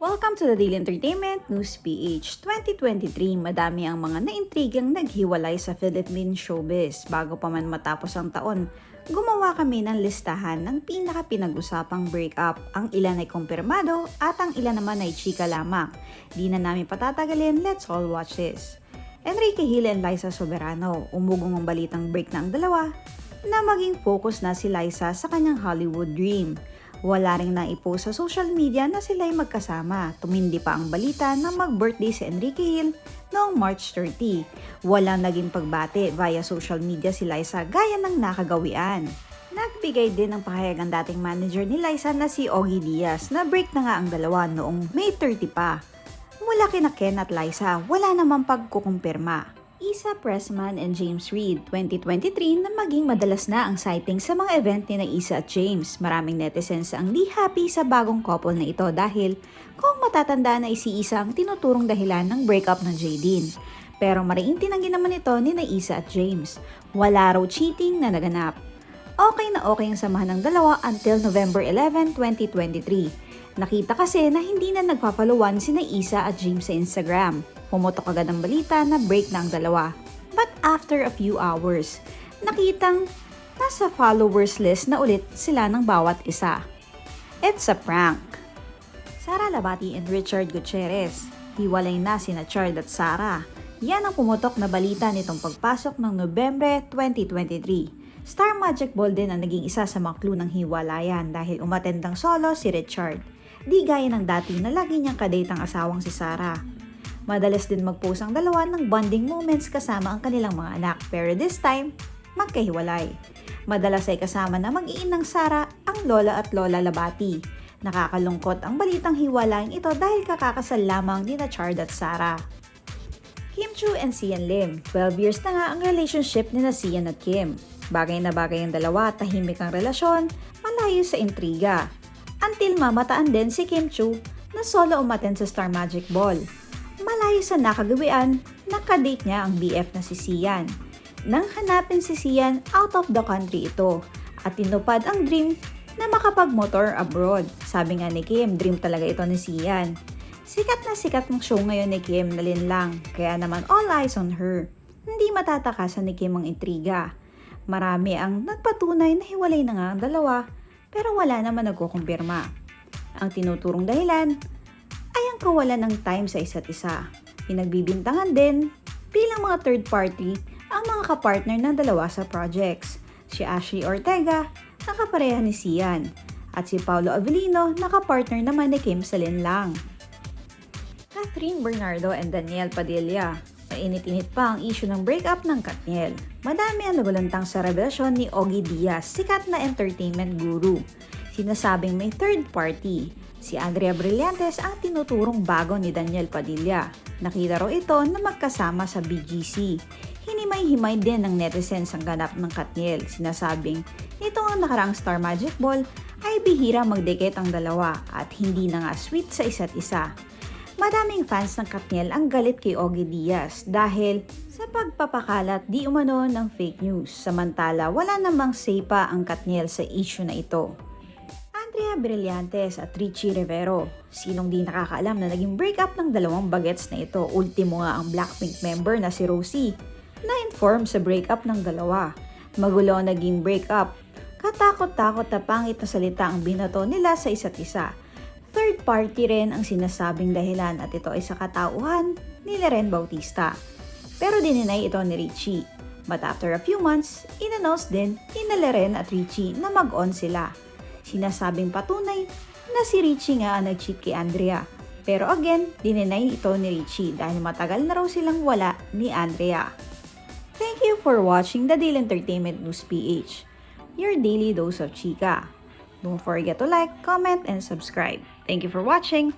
Welcome to the Daily Entertainment News PH 2023. Madami ang mga naintrigang naghiwalay sa Philippine showbiz. Bago pa man matapos ang taon, gumawa kami ng listahan ng pinaka pinag-usapang breakup. Ang ilan ay kumpirmado at ang ilan naman ay chika lamang. Di na namin patatagalin, let's all watch this. Enrique Hill and Liza Soberano, umugong ang balitang break ang dalawa na maging focus na si Liza sa kanyang Hollywood dream. Wala rin na ipost sa social media na sila ay magkasama. Tumindi pa ang balita na mag-birthday si Enrique Hill noong March 30. Walang naging pagbate via social media si Liza gaya ng nakagawian. Nagbigay din ng pahayag ang dating manager ni Liza na si Ogie Diaz na break na nga ang dalawa noong May 30 pa. Mula kina Ken at Liza, wala namang pagkukumpirma. Isa Pressman and James Reid 2023 na maging madalas na ang sighting sa mga event ni na Isa at James. Maraming netizens ang di happy sa bagong couple na ito dahil kung matatanda na si Isa ang tinuturong dahilan ng breakup ng Jaydeen. Pero mariing tinanggi naman ito ni na Isa at James. Wala raw cheating na naganap. Okay na okay ang samahan ng dalawa until November 11, 2023. Nakita kasi na hindi na nagpapaluwan si na Isa at James sa Instagram. Pumutok agad ang balita na break na ang dalawa. But after a few hours, nakitang nasa followers list na ulit sila ng bawat isa. It's a prank. Sara Labati and Richard Gutierrez. Hiwalay na sina Chard at Sara. Yan ang pumutok na balita nitong pagpasok ng Nobyembre 2023. Star Magic Ball din ang naging isa sa mga clue ng hiwalayan dahil umatendang solo si Richard. Di gaya ng dati na lagi niyang kadate ang asawang si Sara. Madalas din mag-post ang dalawa ng bonding moments kasama ang kanilang mga anak pero this time, magkahiwalay. Madalas ay kasama na mag-iin ng Sara ang lola at lola Labati. Nakakalungkot ang balitang hiwalayan ito dahil kakakasal lamang ni na Chard at Sara. Kim Chu and Sian Lim. 12 years na nga ang relationship ni na Sian at Kim. Bagay na bagay ang dalawa, tahimik ang relasyon, malayo sa intriga. Until mamataan din si Kim Chu na solo umaten sa Star Magic Ball. Malayo sa nakagawian, nakadate niya ang BF na si Sian. Nang hanapin si Sian, out of the country ito at tinupad ang dream na makapag-motor abroad. Sabi nga ni Kim, dream talaga ito ni Sian. Sikat na sikat ng show ngayon ni Kim na lang, kaya naman all eyes on her. Hindi matatakasan ni Kim ang intriga. Marami ang nagpatunay na hiwalay na nga ang dalawa, pero wala naman nagkukumpirma. Ang tinuturong dahilan ay ang kawalan ng time sa isa't isa. Pinagbibintangan din bilang mga third party ang mga kapartner ng dalawa sa projects. Si Ashley Ortega, nakapareha ni Sian, at si Paulo Avellino, nakapartner naman ni Kim Salin lang. Catherine Bernardo and Daniel Padilla. Mainit-init pa ang issue ng breakup ng Katniel. Madami ang nagulantang sa revelasyon ni Ogie Diaz, sikat na entertainment guru. Sinasabing may third party. Si Andrea Brillantes ang tinuturong bago ni Daniel Padilla. Nakita raw ito na magkasama sa BGC. Hinimay-himay din ng netizens ang ganap ng Katniel. Sinasabing, nito ang nakaraang Star Magic Ball ay bihira magdikit ang dalawa at hindi na nga sweet sa isa't isa. Madaming fans ng Katniel ang galit kay Ogie Diaz dahil sa pagpapakalat di umano ng fake news. Samantala, wala namang say pa ang Katniel sa issue na ito. Andrea Brillantes at Richie Rivero. Sinong di nakakaalam na naging breakup ng dalawang bagets na ito. Ultimo nga ang Blackpink member na si Rosie na-inform sa breakup ng dalawa. Magulo naging breakup. Katakot-takot na pangit na salita ang binato nila sa isa't isa. Third party rin ang sinasabing dahilan at ito ay sa katauhan ni Loren Bautista. Pero dininay ito ni Richie. But after a few months, inannounce din ni na Loren at Richie na mag-on sila. Sinasabing patunay na si Richie nga ang nag-cheat kay Andrea. Pero again, dininay ito ni Richie dahil matagal na raw silang wala ni Andrea. Thank you for watching the Daily Entertainment News PH, your daily dose of chika. Don't forget to like, comment, and subscribe. Thank you for watching.